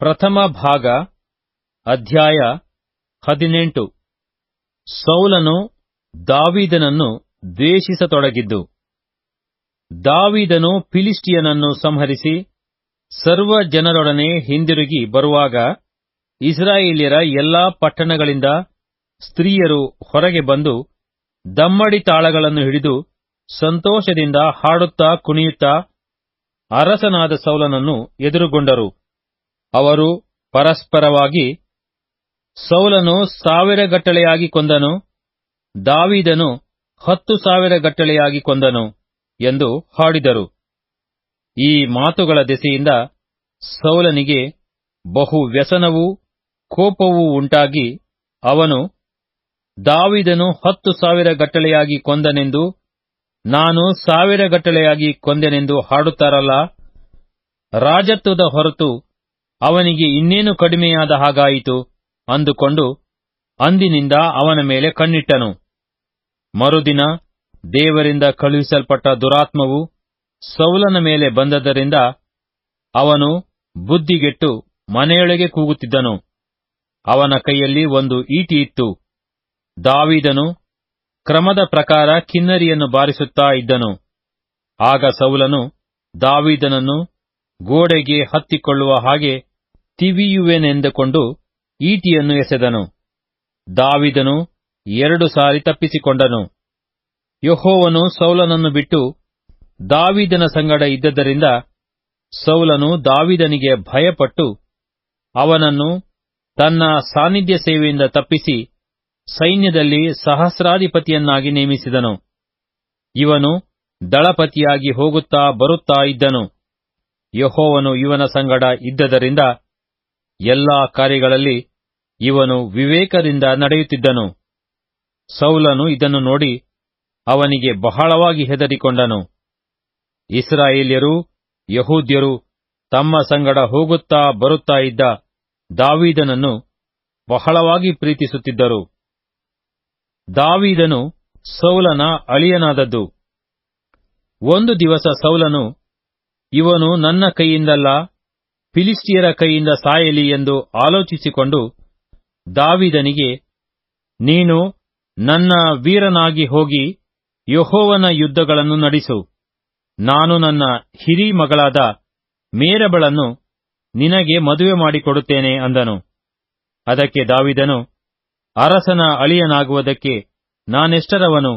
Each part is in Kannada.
ಪ್ರಥಮ ಭಾಗ, ಅಧ್ಯಾಯ ಹದಿನೆಂಟು. ಸೌಲನು ದಾವಿದನನ್ನು ದ್ವೇಷಿಸತೊಡಗಿದ್ದು. ದಾವಿದನು ಫಿಲಿಸ್ಟಿಯನನ್ನು ಸಂಹರಿಸಿ ಸರ್ವ ಜನರೊಡನೆ ಹಿಂದಿರುಗಿ ಬರುವಾಗ ಇಸ್ರಾಯೇಲಿಯರ ಎಲ್ಲಾ ಪಟ್ಟಣಗಳಿಂದ ಸ್ತ್ರೀಯರು ಹೊರಗೆ ಬಂದು ದಮ್ಮಡಿ ತಾಳಗಳನ್ನು ಹಿಡಿದು ಸಂತೋಷದಿಂದ ಹಾಡುತ್ತಾ ಕುಣಿಯುತ್ತಾ ಅರಸನಾದ ಸೌಲನನ್ನು ಎದುರುಗೊಂಡರು. ಅವರು ಪರಸ್ಪರವಾಗಿ ಸೌಲನು ಸಾವಿರ ಗಟ್ಟಲೆಯಾಗಿ ಕೊಂದನು, ದಾವಿದನು ಹತ್ತು ಸಾವಿರ ಗಟ್ಟಲೆಯಾಗಿ ಕೊಂದನು ಎಂದು ಹಾಡಿದರು. ಈ ಮಾತುಗಳ ದೆಸೆಯಿಂದ ಸೌಲನಿಗೆ ಬಹು ವ್ಯಸನವೂ ಕೋಪವೂ ಉಂಟಾಗಿ ಅವನು, ದಾವಿದನು ಹತ್ತು ಸಾವಿರ ಗಟ್ಟಲೆಯಾಗಿ ಕೊಂದನೆಂದು, ನಾನು ಸಾವಿರ ಗಟ್ಟಲೆಯಾಗಿ ಕೊಂದೆನೆಂದು ಹಾಡುತ್ತಾರಲ್ಲ, ರಾಜತ್ವದ ಹೊರತು ಅವನಿಗೆ ಇನ್ನೇನು ಕಡಿಮೆಯಾದ ಹಾಗಾಯಿತು? ಅಂದುಕೊಂಡು ಅಂದಿನಿಂದ ಅವನ ಮೇಲೆ ಕಣ್ಣಿಟ್ಟನು. ಮರುದಿನ ದೇವರಿಂದ ಕಳುಹಿಸಲ್ಪಟ್ಟ ದುರಾತ್ಮವು ಸೌಲನ ಮೇಲೆ ಬಂದದರಿಂದ ಅವನು ಬುದ್ಧಿಗೆಟ್ಟು ಮನೆಯೊಳಗೆ ಕೂಗುತ್ತಿದ್ದನು. ಅವನ ಕೈಯಲ್ಲಿ ಒಂದು ಈಟಿ ಇತ್ತು. ದಾವಿದನು ಕ್ರಮದ ಪ್ರಕಾರ ಕಿನ್ನರಿಯನ್ನು ಬಾರಿಸುತ್ತಾ ಇದ್ದನು. ಆಗ ಸೌಲನು ದಾವೀದನನ್ನು ಗೋಡೆಗೆ ಹತ್ತಿಕೊಳ್ಳುವ ಹಾಗೆ ತಿವಿಯುವೆನೆಂದುಕೊಂಡು ಈಟಿಯನ್ನು ಎಸೆದನು. ದಾವಿದನು ಎರಡು ಸಾರಿ ತಪ್ಪಿಸಿಕೊಂಡನು. ಯಹೋವನು ಸೌಲನನ್ನು ಬಿಟ್ಟು ದಾವಿದನ ಸಂಗಡ ಇದ್ದದರಿಂದ ಸೌಲನು ದಾವಿದನಿಗೆ ಭಯಪಟ್ಟು ಅವನನ್ನು ತನ್ನ ಸಾನ್ನಿಧ್ಯ ಸೇವೆಯಿಂದ ತಪ್ಪಿಸಿ ಸೈನ್ಯದಲ್ಲಿ ಸಹಸ್ರಾಧಿಪತಿಯನ್ನಾಗಿ ನೇಮಿಸಿದನು. ಇವನು ದಳಪತಿಯಾಗಿ ಹೋಗುತ್ತಾ ಬರುತ್ತಾ ಇದ್ದನು. ಯಹೋವನು ಇವನ ಸಂಗಡ ಇದ್ದದರಿಂದ ಎಲ್ಲಾ ಕಾರ್ಯಗಳಲ್ಲಿ ಇವನು ವಿವೇಕದಿಂದ ನಡೆಯುತ್ತಿದ್ದನು. ಸೌಲನು ಇದನ್ನು ನೋಡಿ ಅವನಿಗೆ ಬಹಳವಾಗಿ ಹೆದರಿಕೊಂಡನು. ಇಸ್ರಾಯೇಲ್ಯರು, ಯಹೂದ್ಯರು ತಮ್ಮ ಸಂಗಡ ಹೋಗುತ್ತಾ ಬರುತ್ತಾ ಇದ್ದ ದಾವೀದನನ್ನು ಬಹಳವಾಗಿ ಪ್ರೀತಿಸುತ್ತಿದ್ದರು. ದಾವೀದನು ಸೌಲನ ಅಳಿಯನಾದದ್ದು. ಒಂದು ದಿವಸ ಸೌಲನು ಇವನು ನನ್ನ ಕೈಯಿಂದಲ್ಲ ಫಿಲಿಸ್ಟಿಯರ ಕೈಯಿಂದ ಸಾಯಲಿ ಎಂದು ಆಲೋಚಿಸಿಕೊಂಡು ದಾವಿದನಿಗೆ, ನೀನು ನನ್ನ ವೀರನಾಗಿ ಹೋಗಿ ಯಹೋವನ ಯುದ್ಧಗಳನ್ನು ನಡೆಸು. ನಾನು ನನ್ನ ಹಿರಿ ಮಗಳಾದ ಮೇರಬಳನ್ನು ನಿನಗೆ ಮದುವೆ ಮಾಡಿಕೊಡುತ್ತೇನೆ ಅಂದನು. ಅದಕ್ಕೆ ದಾವಿದನು, ಅರಸನ ಅಳಿಯನಾಗುವುದಕ್ಕೆ ನಾನೆಷ್ಟರವನು?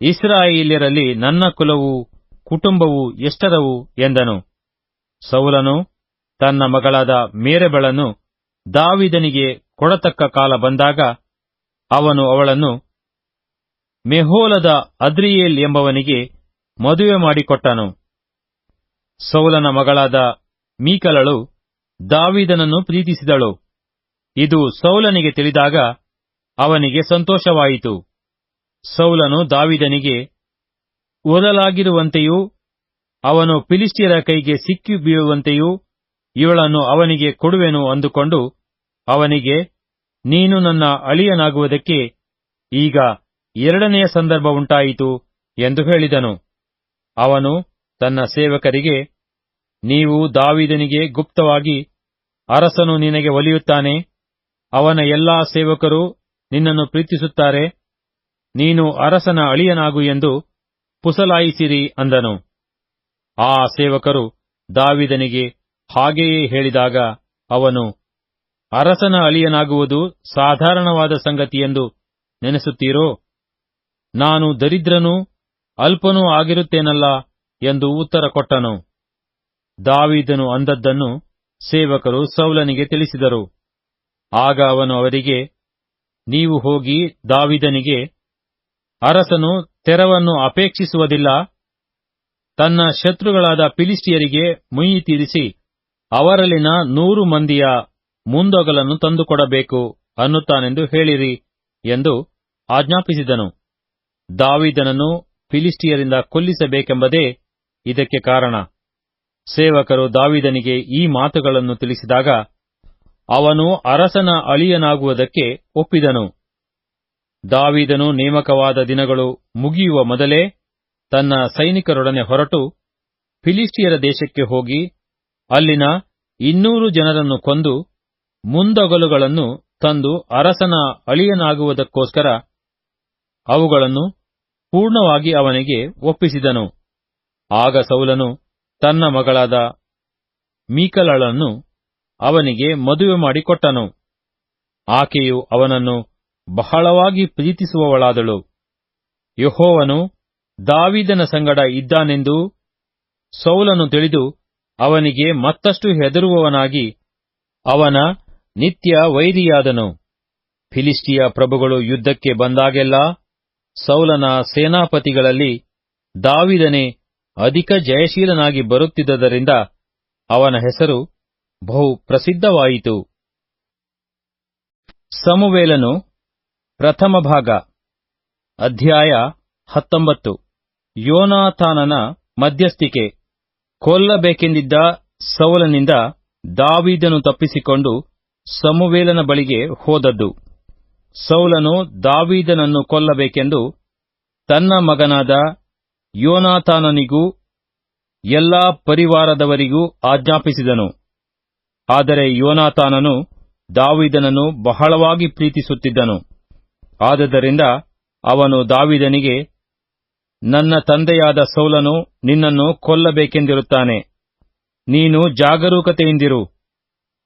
ಇಸ್ರಾಯೇಲ್ಯರಲ್ಲಿ ನನ್ನ ಕುಲವು ಕುಟುಂಬವು ಎಷ್ಟರವು ಎಂದನು. ಸೌಲನು ತನ್ನ ಮಗಳಾದ ಮೇರೆಬಳನ್ನು ದಾವಿದನಿಗೆ ಕೊಡತಕ್ಕ ಕಾಲ ಬಂದಾಗ ಅವನು ಅವಳನ್ನು ಮೆಹೋಲದ ಅದ್ರಿಯೇಲ್ ಎಂಬವನಿಗೆ ಮದುವೆ ಮಾಡಿಕೊಟ್ಟನು. ಸೌಲನ ಮಗಳಾದ ಮೀಕಲಳು ದಾವಿದನನ್ನು ಪ್ರೀತಿಸಿದಳು. ಇದು ಸೌಲನಿಗೆ ತಿಳಿದಾಗ ಅವನಿಗೆ ಸಂತೋಷವಾಯಿತು. ಸೌಲನು ದಾವಿದನಿಗೆ ಓದಲಾಗಿರುವಂತೆಯೂ, ಅವನು ಫಿಲಿಸ್ಟಿಯರ ಕೈಗೆ ಸಿಕ್ಕಿ ಬೀಳುವಂತೆಯೂ ಇವಳನ್ನು ಅವನಿಗೆ ಕೊಡುವೆನು ಅಂದುಕೊಂಡು, ಅವನಿಗೆ, ನೀನು ನನ್ನ ಅಳಿಯನಾಗುವುದಕ್ಕೆ ಈಗ ಎರಡನೆಯ ಸಂದರ್ಭ ಉಂಟಾಯಿತು ಎಂದು ಹೇಳಿದನು. ಅವನು ತನ್ನ ಸೇವಕರಿಗೆ, ನೀವು ದಾವಿದನಿಗೆ ಗುಪ್ತವಾಗಿ, ಅರಸನು ನಿನಗೆ ಒಲಿಯುತ್ತಾನೆ, ಅವನ ಎಲ್ಲಾ ಸೇವಕರು ನಿನ್ನನ್ನು ಪ್ರೀತಿಸುತ್ತಾರೆ, ನೀನು ಅರಸನ ಅಳಿಯನಾಗು ಎಂದು ಪುಸಲಾಯಿಸಿರಿ ಅಂದನು. ಆ ಸೇವಕರು ದಾವಿದನಿಗೆ ಹಾಗೆಯೇ ಹೇಳಿದಾಗ ಅವನು, ಅರಸನ ಅಳಿಯನಾಗುವುದು ಸಾಧಾರಣವಾದ ಸಂಗತಿ ಎಂದು ನೆನೆಸುತ್ತೀರೋ? ನಾನು ದರಿದ್ರನೂ ಅಲ್ಪನೂ ಆಗಿರುತ್ತೇನಲ್ಲ? ಎಂದು ಉತ್ತರ ಕೊಟ್ಟನು. ದಾವಿದನು ಅಂದದ್ದನ್ನು ಸೇವಕರು ಸೌಲನಿಗೆ ತಿಳಿಸಿದರು. ಆಗ ಅವನು ಅವರಿಗೆ, ನೀವು ಹೋಗಿ ದಾವಿದನಿಗೆ ಅರಸನು ತೆರವನ್ನು ಅಪೇಕ್ಷಿಸುವುದಿಲ್ಲ. ತನ್ನ ಶತ್ರುಗಳಾದ ಫಿಲಿಸ್ಟಿಯರಿಗೆ ಮುಯಿ ತೀರಿಸಿ, ಅವರಲ್ಲಿನ ನೂರು ಮಂದಿಯ ಮುಂದೊಗಲನ್ನು ತಂದುಕೊಡಬೇಕು ಅನ್ನುತ್ತಾನೆಂದು ಹೇಳಿರಿ ಎಂದು ಆಜ್ಞಾಪಿಸಿದನು. ದಾವಿದನನ್ನು ಫಿಲಿಸ್ಟಿಯರಿಂದ ಕೊಲ್ಲಿಸಬೇಕೆಂಬುದೇ ಇದಕ್ಕೆ ಕಾರಣ. ಸೇವಕರು ದಾವಿದನಿಗೆ ಈ ಮಾತುಗಳನ್ನು ತಿಳಿಸಿದಾಗ ಅವನು ಅರಸನ ಅಳಿಯನಾಗುವುದಕ್ಕೆ ಒಪ್ಪಿದನು. ದಾವಿದನು ನೇಮಕವಾದ ದಿನಗಳು ಮುಗಿಯುವ ಮೊದಲೇ ತನ್ನ ಸೈನಿಕರೊಡನೆ ಹೊರಟು ಫಿಲಿಸ್ಟಿಯರ ದೇಶಕ್ಕೆ ಹೋಗಿ ಅಲ್ಲಿನ ಇನ್ನೂರು ಜನರನ್ನು ಕೊಂದು ಮುಂದೊಗಲುಗಳನ್ನು ತಂದು ಅರಸನ ಅಳಿಯನಾಗುವುದಕ್ಕೋಸ್ಕರ ಅವುಗಳನ್ನು ಪೂರ್ಣವಾಗಿ ಅವನಿಗೆ ಒಪ್ಪಿಸಿದನು. ಆಗ ಸೌಲನು ತನ್ನ ಮಗಳಾದ ಮೀಕಲಳನ್ನು ಅವನಿಗೆ ಮದುವೆ ಮಾಡಿಕೊಟ್ಟನು. ಆಕೆಯು ಅವನನ್ನು ಬಹಳವಾಗಿ ಪ್ರೀತಿಸುವವಳಾದಳು. ಯಹೋವನು ದಾವಿದನ ಸಂಗಡ ಇದ್ದಾನೆಂದು ಸೌಲನು ತಿಳಿದು ಅವನಿಗೆ ಮತ್ತಷ್ಟು ಹೆದರುವವನಾಗಿ ಅವನ ನಿತ್ಯ ವೈರಿಯಾದನು. ಫಿಲಿಸ್ಟಿಯ ಪ್ರಭುಗಳು ಯುದ್ಧಕ್ಕೆ ಬಂದಾಗೆಲ್ಲ ಸೌಲನ ಸೇನಾಪತಿಗಳಲ್ಲಿ ದಾವಿದನೇ ಅಧಿಕ ಜಯಶೀಲನಾಗಿ ಬರುತ್ತಿದ್ದರಿಂದ ಅವನ ಹೆಸರು ಬಹು ಪ್ರಸಿದ್ಧವಾಯಿತು. ಸಮುವೇಲನು ಪ್ರಥಮ ಭಾಗ. ಅಧ್ಯಾಯ ಹತ್ತೊಂಬತ್ತು. ಯೋನಾಥಾನನ ಮಧ್ಯಸ್ಥಿಕೆ. ಕೊಲ್ಲಬೇಕೆಂದಿದ್ದ ಸೌಲನಿಂದ ದಾವೀದನು ತಪ್ಪಿಸಿಕೊಂಡು ಸಮುವೇಲನ ಬಳಿಗೆ ಹೋದದ್ದು. ಸೌಲನು ದಾವೀದನನ್ನು ಕೊಲ್ಲಬೇಕೆಂದು ತನ್ನ ಮಗನಾದ ಯೋನಾಥಾನನಿಗೂ ಎಲ್ಲಾ ಪರಿವಾರದವರಿಗೂ ಆಜ್ಞಾಪಿಸಿದನು. ಆದರೆ ಯೋನಾಥಾನನು ದಾವಿದನನ್ನು ಬಹಳವಾಗಿ ಪ್ರೀತಿಸುತ್ತಿದ್ದನು. ಆದದರಿಂದ ಅವನು ದಾವಿದನಿಗೆ, ನನ್ನ ತಂದೆಯಾದ ಸೌಲನು ನಿನ್ನನ್ನು ಕೊಲ್ಲಬೇಕೆಂದಿರುತ್ತಾನೆ. ನೀನು ಜಾಗರೂಕತೆಯಿಂದಿರು.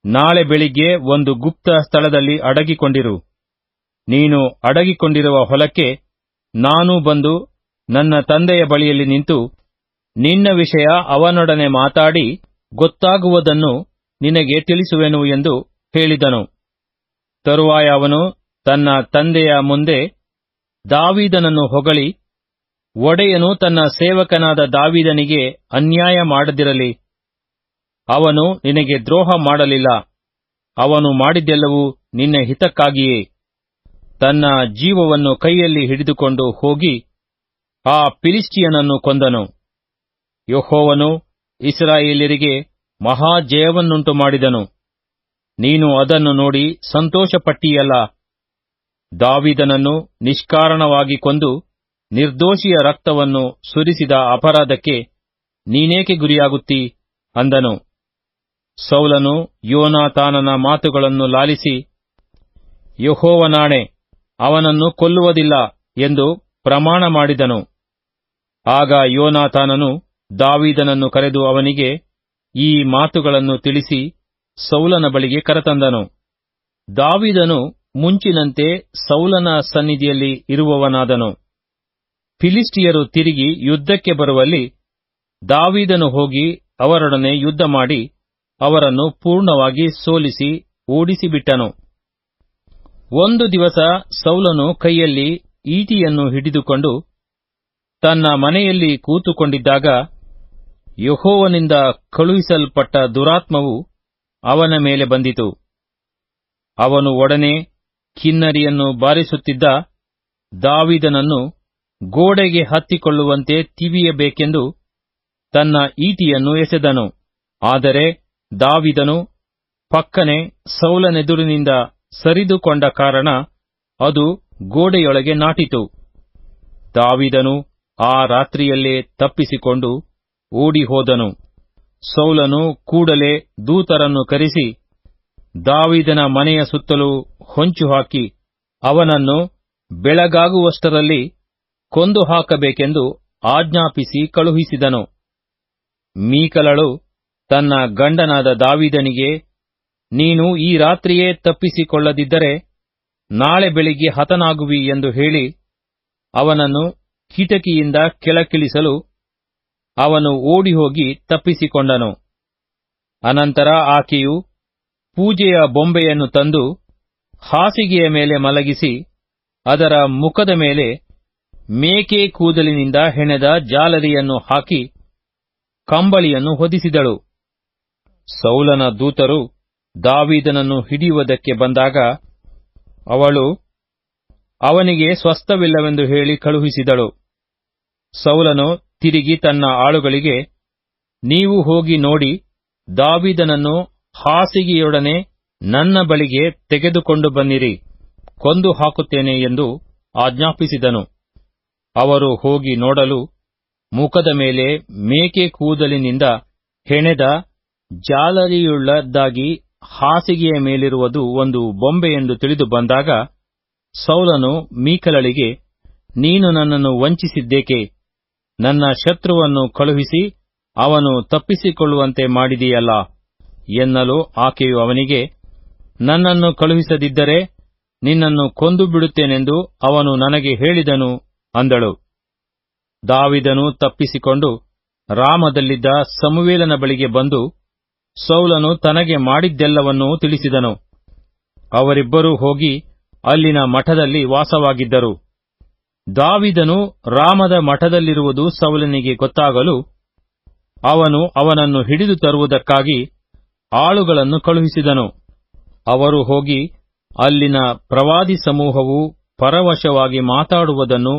ನಾಳೆ ಬೆಳಿಗ್ಗೆ ಒಂದು ಗುಪ್ತ ಸ್ಥಳದಲ್ಲಿ ಅಡಗಿಕೊಂಡಿರು. ನೀನು ಅಡಗಿಕೊಂಡಿರುವ ಹೊಲಕ್ಕೆ ನಾನು ಬಂದು ನನ್ನ ತಂದೆಯ ಬಳಿಯಲ್ಲಿ ನಿಂತು ನಿನ್ನ ವಿಷಯ ಅವನೊಡನೆ ಮಾತಾಡಿ ಗೊತ್ತಾಗುವುದನ್ನು ನಿನಗೆ ತಿಳಿಸುವೆನು ಎಂದು ಹೇಳಿದನು. ತರುವಾಯ ಅವನು ತನ್ನ ತಂದೆಯ ಮುಂದೆ ದಾವೀದನನ್ನು ಹೊಗಳಿ, ಒಡೆಯನು ತನ್ನ ಸೇವಕನಾದ ದಾವೀದನಿಗೆ ಅನ್ಯಾಯ ಮಾಡದಿರಲಿ. ಅವನು ನಿನಗೆ ದ್ರೋಹ ಮಾಡಲಿಲ್ಲ. ಅವನು ಮಾಡಿದ್ದೆಲ್ಲವೂ ನಿನ್ನ ಹಿತಕ್ಕಾಗಿಯೇ. ತನ್ನ ಜೀವವನ್ನು ಕೈಯಲ್ಲಿ ಹಿಡಿದುಕೊಂಡು ಹೋಗಿ ಆ ಫಿಲಿಸ್ಟಿಯನನ್ನು ಕೊಂದನು. ಯೆಹೋವನು ಇಸ್ರಾಯೇಲ್ಯರಿಗೆ ಮಹಾಜಯವನ್ನುಂಟು ಮಾಡಿದನು ನೀನು ಅದನ್ನು ನೋಡಿ ಸಂತೋಷಪಟ್ಟೀಯಲ್ಲ. ದಾವಿದನನ್ನು ನಿಷ್ಕಾರಣವಾಗಿ ಕೊಂದು ನಿರ್ದೋಷಿಯ ರಕ್ತವನ್ನು ಸುರಿಸಿದ ಅಪರಾಧಕ್ಕೆ ನೀನೇಕೆ ಗುರಿಯಾಗುತ್ತಿ? ಅಂದನು. ಸೌಲನು ಯೋನಾತಾನನ ಮಾತುಗಳನ್ನು ಲಾಲಿಸಿ, ಯಹೋವನಾಣೆ, ಅವನನ್ನು ಕೊಲ್ಲುವುದಿಲ್ಲ ಎಂದು ಪ್ರಮಾಣ ಮಾಡಿದನು. ಆಗ ಯೋನಾತಾನನು ದಾವೀದನನ್ನು ಕರೆದು ಅವನಿಗೆ ಈ ಮಾತುಗಳನ್ನು ತಿಳಿಸಿ ಸೌಲನ ಬಳಿಗೆ ಕರೆತಂದನು. ದಾವಿದನು ಮುಂಚಿನಂತೆ ಸೌಲನ ಸನ್ನಿಧಿಯಲ್ಲಿ ಇರುವವನಾದನು. ಫಿಲಿಸ್ಟಿಯರು ತಿರುಗಿ ಯುದ್ಧಕ್ಕೆ ಬರುವಲ್ಲಿ ದಾವಿದನು ಹೋಗಿ ಅವರೊಡನೆ ಯುದ್ಧ ಮಾಡಿ ಅವರನ್ನು ಪೂರ್ಣವಾಗಿ ಸೋಲಿಸಿ ಓಡಿಸಿಬಿಟ್ಟನು. ಒಂದು ದಿವಸ ಸೌಲನು ಕೈಯಲ್ಲಿ ಈಟಿಯನ್ನು ಹಿಡಿದುಕೊಂಡು ತನ್ನ ಮನೆಯಲ್ಲಿ ಕೂತುಕೊಂಡಿದ್ದಾಗ ಯೆಹೋವನಿಂದ ಕಳುಹಿಸಲ್ಪಟ್ಟ ದುರಾತ್ಮವು ಅವನ ಮೇಲೆ ಬಂದಿತು. ಅವನು ಒಡನೆ ಕಿನ್ನರಿಯನ್ನು ಬಾರಿಸುತ್ತಿದ್ದ ದಾವಿದನನ್ನು ಗೋಡೆಗೆ ಹತ್ತಿಕೊಳ್ಳುವಂತೆ ತಿವಿಯಬೇಕೆಂದು ತನ್ನ ಈಟಿಯನ್ನು ಎಸೆದನು. ಆದರೆ ದಾವಿದನು ಪಕ್ಕನೆ ಸೌಲನೆದುರಿನಿಂದ ಸರಿದುಕೊಂಡ ಕಾರಣ ಅದು ಗೋಡೆಯೊಳಗೆ ನಾಟಿತು. ದಾವಿದನು ಆ ರಾತ್ರಿಯಲ್ಲೇ ತಪ್ಪಿಸಿಕೊಂಡು ಓಡಿಹೋದನು. ಸೌಲನು ಕೂಡಲೇ ದೂತರನ್ನು ಕರೆಸಿ, ದಾವಿದನ ಮನೆಯ ಸುತ್ತಲೂ ಹೊಂಚು ಹಾಕಿ ಅವನನ್ನು ಬೆಳಗಾಗುವಷ್ಟರಲ್ಲಿ ಕೊಂದು ಹಾಕಬೇಕೆಂದು ಆಜ್ಞಾಪಿಸಿ ಕಳುಹಿಸಿದನು. ಮೀಕಲಳು ತನ್ನ ಗಂಡನಾದ ದಾವಿದನಿಗೆ, ನೀನು ಈ ರಾತ್ರಿಯೇ ತಪ್ಪಿಸಿಕೊಳ್ಳದಿದ್ದರೆ ನಾಳೆ ಬೆಳಿಗ್ಗೆ ಹತನಾಗುವಿ ಎಂದು ಹೇಳಿ, ಅವನನ್ನು ಕಿಟಕಿಯಿಂದ ಕೆಳಕಿಳಿಸಲು ಅವನು ಓಡಿಹೋಗಿ ತಪ್ಪಿಸಿಕೊಂಡನು. ಅನಂತರ ಆಕೆಯು ಪೂಜೆಯ ಬೊಂಬೆಯನ್ನು ತಂದು ಹಾಸಿಗೆಯ ಮೇಲೆ ಮಲಗಿಸಿ, ಅದರ ಮುಖದ ಮೇಲೆ ಮೇಕೆ ಕೂದಲಿನಿಂದ ಹೆಣೆದ ಜಾಲರಿಯನ್ನು ಹಾಕಿ ಕಂಬಳಿಯನ್ನು ಹೊದಿಸಿದಳು. ಸೌಲನ ದೂತರು ದಾವೀದನನ್ನು ಹಿಡಿಯುವುದಕ್ಕೆ ಬಂದಾಗ ಅವಳು ಅವನಿಗೆ ಸ್ವಸ್ಥವಿಲ್ಲವೆಂದು ಹೇಳಿ ಕಳುಹಿಸಿದಳು. ಸೌಲನು ತಿರುಗಿ ತನ್ನ ಆಳುಗಳಿಗೆ, ನೀವು ಹೋಗಿ ನೋಡಿ, ದಾವಿದನನ್ನು ಹಾಸಿಗೆಯೊಡನೆ ನನ್ನ ಬಳಿಗೆ ತೆಗೆದುಕೊಂಡು ಬನ್ನಿರಿ, ಕೊಂದು ಹಾಕುತ್ತೇನೆ ಎಂದು ಆಜ್ಞಾಪಿಸಿದನು. ಅವರು ಹೋಗಿ ನೋಡಲು ಮುಖದ ಮೇಲೆ ಮೇಕೆ ಕೂದಲಿನಿಂದ ಹೆಣೆದ ಜಾಲರಿಯುಳ್ಳದ್ದಾಗಿ ಹಾಸಿಗೆಯ ಮೇಲಿರುವುದು ಒಂದು ಬೊಂಬೆ ಎಂದು ತಿಳಿದು ಬಂದಾಗ, ಸೌಲನು ಮೀಕಲಳಿಗೆ, ನೀನು ನನ್ನನ್ನು ವಂಚಿಸಿದ್ದೇಕೆ? ನನ್ನ ಶತ್ರುವನ್ನು ಕಳುಹಿಸಿ ಅವನು ತಪ್ಪಿಸಿಕೊಳ್ಳುವಂತೆ ಮಾಡಿದೆಯಲ್ಲ ಎನ್ನಲು ಆಕೆಯು ಅವನಿಗೆ ನನ್ನನ್ನು ಕಳುಹಿಸದಿದ್ದರೆ ನಿನ್ನನ್ನು ಕೊಂದು ಬಿಡುತ್ತೇನೆಂದು ಅವನು ನನಗೆ ಹೇಳಿದನು ಅಂದಳು. ದಾವಿದನು ತಪ್ಪಿಸಿಕೊಂಡು ರಾಮದಲ್ಲಿದ್ದ ಸಮುವೇಲನ ಬಳಿಗೆ ಬಂದು ಸೌಲನು ತನಗೆ ಮಾಡಿದ್ದೆಲ್ಲವನ್ನೂ ತಿಳಿಸಿದನು. ಅವರಿಬ್ಬರೂ ಹೋಗಿ ಅಲ್ಲಿನ ಮಠದಲ್ಲಿ ವಾಸವಾಗಿದ್ದರು. ದಾವಿದನು ರಾಮದ ಮಠದಲ್ಲಿರುವುದು ಸೌಲನಿಗೆ ಗೊತ್ತಾಗಲು ಅವನು ಅವನನ್ನು ಹಿಡಿದು ತರುವುದಕ್ಕಾಗಿ ಆಳುಗಳನ್ನು ಕಳುಹಿಸಿದನು. ಅವರು ಹೋಗಿ ಅಲ್ಲಿನ ಪ್ರವಾದಿ ಸಮೂಹವು ಪರವಶವಾಗಿ ಮಾತಾಡುವುದನ್ನು,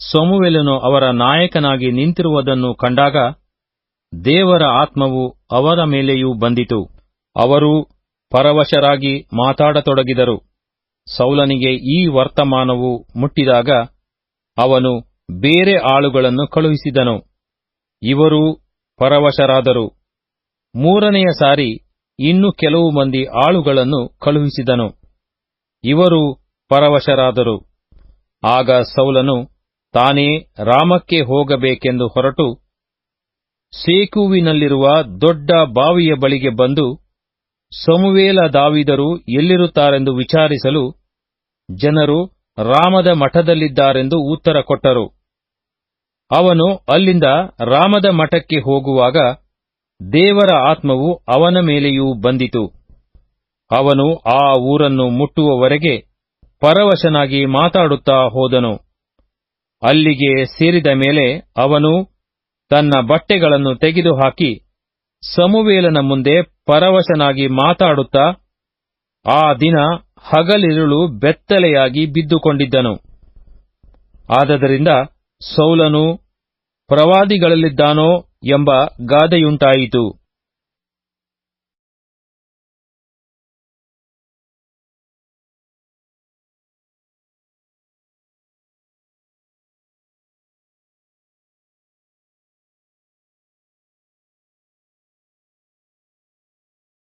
ಸೊಮುವೆಲನು ಅವರ ನಾಯಕನಾಗಿ ನಿಂತಿರುವುದನ್ನು ಕಂಡಾಗ ದೇವರ ಆತ್ಮವು ಅವರ ಮೇಲೆಯೂ ಬಂದಿತು. ಅವರು ಪರವಶರಾಗಿ ಮಾತಾಡತೊಡಗಿದರು. ಸೌಲನಿಗೆ ಈ ವರ್ತಮಾನವು ಮುಟ್ಟಿದಾಗ ಅವನು ಬೇರೆ ಆಳುಗಳನ್ನು ಕಳುಹಿಸಿದನು. ಇವರು ಪರವಶರಾದರು. ಮೂರನೆಯ ಸಾರಿ ಇನ್ನು ಕೆಲವು ಮಂದಿ ಆಳುಗಳನ್ನು ಕಳುಹಿಸಿದನು. ಇವರು ಪರವಶರಾದರು. ಆಗ ಸೌಲನು, ತಾನೇ ರಾಮಕ್ಕೆ ಹೋಗಬೇಕೆಂದು ಹೊರಟು, ಸೇಕುವಿನಲ್ಲಿರುವ ದೊಡ್ಡ ಬಾವಿಯ ಬಳಿಗೆ ಬಂದು, ಸಮುವೇಲ ದಾವಿದರು ಎಲ್ಲಿರುತ್ತಾರೆಂದು ವಿಚಾರಿಸಲು ಜನರು ರಾಮದ ಮಠದಲ್ಲಿದ್ದಾರೆಂದು ಉತ್ತರ ಕೊಟ್ಟರು. ಅವನು ಅಲ್ಲಿಂದ ರಾಮದ ಮಠಕ್ಕೆ ಹೋಗುವಾಗ ದೇವರ ಆತ್ಮವು ಅವನ ಮೇಲೆಯೂ ಬಂದಿತು. ಅವನು ಆ ಊರನ್ನು ಮುಟ್ಟುವವರೆಗೆ ಪರವಶನಾಗಿ ಮಾತಾಡುತ್ತಾ ಹೋದನು. ಅಲ್ಲಿಗೆ ಸೇರಿದ ಮೇಲೆ ಅವನು ತನ್ನ ಬಟ್ಟೆಗಳನ್ನು ತೆಗೆದುಹಾಕಿ ಸಮುವೇಲನ ಮುಂದೆ ಪರವಶನಾಗಿ ಮಾತಾಡುತ್ತಾ ಆ ದಿನ ಹಗಲಿರುಳು ಬೆತ್ತಲೆಯಾಗಿ ಬಿದ್ದುಕೊಂಡಿದ್ದನು. ಆದದರಿಂದ ಸೌಲನು ಪ್ರವಾದಿಗಳಲ್ಲಿದ್ದಾನೋ ಎಂಬ ಗಾದೆಯುಂಟಾಯಿತು.